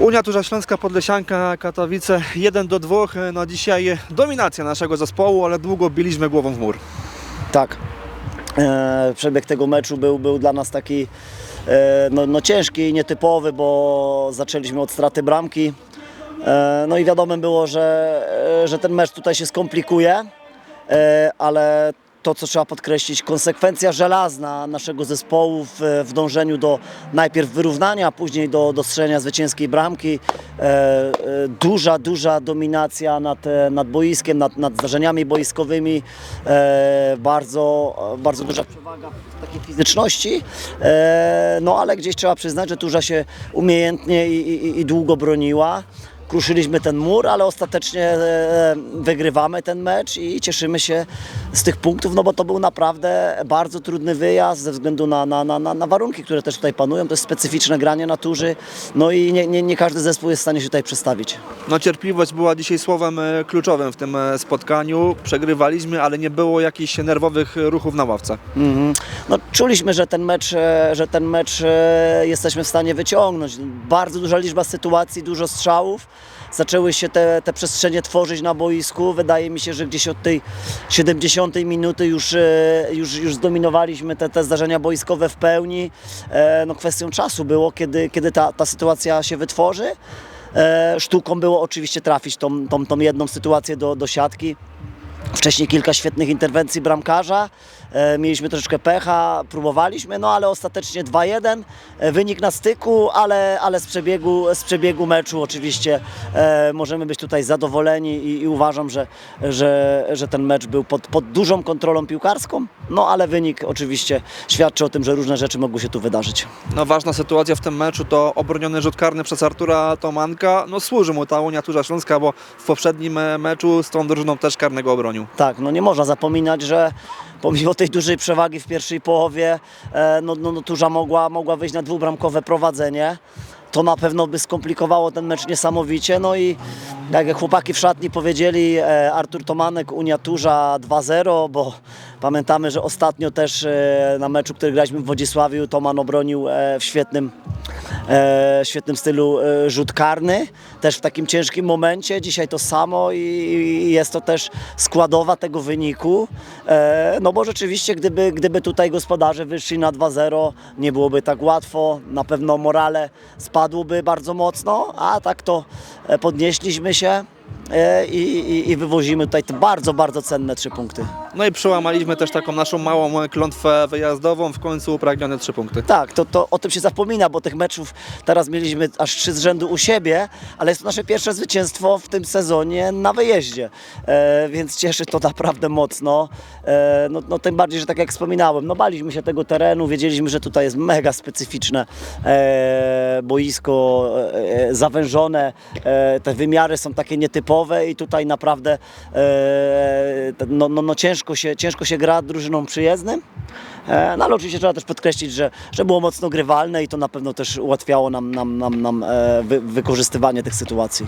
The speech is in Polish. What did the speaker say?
Unia Turza Śląska Podlesianka Katowice 1 do 2. No dzisiaj dominacja naszego zespołu, ale długo biliśmy głową w mur. Tak. E, przebieg tego meczu był, był dla nas taki e, no, no ciężki i nietypowy, bo zaczęliśmy od straty bramki. E, no i wiadomo było, że, że ten mecz tutaj się skomplikuje, ale to, co trzeba podkreślić, konsekwencja żelazna naszego zespołu w, w dążeniu do najpierw wyrównania, a później do, do strzelenia zwycięskiej bramki. E, e, duża, duża dominacja nad, e, nad boiskiem, nad, nad zdarzeniami boiskowymi. E, bardzo, bardzo duża przewaga w takiej fizyczności. E, no ale gdzieś trzeba przyznać, że Turza się umiejętnie i, i, i długo broniła kruszyliśmy ten mur, ale ostatecznie e, wygrywamy ten mecz i cieszymy się z tych punktów, no bo to był naprawdę bardzo trudny wyjazd ze względu na, na, na, na na warunki, które też tutaj panują. To jest specyficzne granie naturzy, no i nie, nie, nie każdy zespół jest w stanie się tutaj przestawić. No cierpliwość była dzisiaj słowem e, kluczowym w tym e, spotkaniu. Przegrywaliśmy, ale nie było jakichś nerwowych ruchów na ławce. Mhm. No, czuliśmy, że ten mecz, że ten mecz jesteśmy w stanie wyciągnąć. Bardzo duża liczba sytuacji, dużo strzałów. Zaczęły się te, te przestrzenie tworzyć na boisku. Wydaje mi się, że gdzieś od tej 70 minuty już, e, już, już zdominowaliśmy te, te zdarzenia boiskowe w pełni. E, No, kwestią czasu było, kiedy, kiedy ta, ta sytuacja się wytworzy. E, Sztuką było oczywiście trafić tą, tą, tą jedną sytuację do, do siatki. Wcześniej kilka świetnych interwencji bramkarza. E, mieliśmy troszeczkę pecha, próbowaliśmy, no ale ostatecznie 2-1. E, wynik na styku, ale, ale z, przebiegu, z przebiegu meczu oczywiście e, możemy być tutaj zadowoleni i, i uważam, że, że, że ten mecz był pod, pod dużą kontrolą piłkarską. No ale wynik oczywiście świadczy o tym, że różne rzeczy mogły się tu wydarzyć. No ważna sytuacja w tym meczu to obroniony rzut karny przez Artura Tomanka. No służy mu ta Unia Turza Śląska, bo w poprzednim meczu z tą drużyną też karnego obronił. Tak, no nie można zapominać, że pomimo tej dużej przewagi w pierwszej połowie, e, no, no, no Turza mogła, mogła wyjść na dwubramkowe prowadzenie. To na pewno by skomplikowało ten mecz niesamowicie. No i tak jak chłopaki w szatni powiedzieli, e, Artur Tomanek, Unia Turza 2-0, bo pamiętamy, że ostatnio też e, na meczu, który graliśmy w Wodzisławiu, Toman obronił e, w świetnym e, świetnym stylu rzut karny, też w takim ciężkim momencie. Dzisiaj to samo i, jest to też składowa tego wyniku. No bo rzeczywiście, gdyby, gdyby tutaj gospodarze wyszli na 2-0, nie byłoby tak łatwo. Na pewno morale spadłoby bardzo mocno, a tak to podnieśliśmy się. I, i, I wywozimy tutaj te bardzo, bardzo cenne trzy punkty. No i przełamaliśmy też taką naszą małą klątwę wyjazdową, w końcu upragnione trzy punkty. Tak, to, to o tym się zapomina, bo tych meczów teraz mieliśmy aż trzy z rzędu u siebie, ale jest to nasze pierwsze zwycięstwo w tym sezonie na wyjeździe, e, więc cieszy to naprawdę mocno. E, no, no tym bardziej, że tak jak wspominałem, no baliśmy się tego terenu, wiedzieliśmy, że tutaj jest mega specyficzne e, boisko, e, zawężone, e, te wymiary są takie nietypowe i tutaj naprawdę e, no, no, no ciężko, się, ciężko się gra drużynom przyjezdnym. E, No ale oczywiście trzeba też podkreślić, że, że było mocno grywalne i to na pewno też ułatwiało nam, nam, nam, nam e, wy, wykorzystywanie tych sytuacji.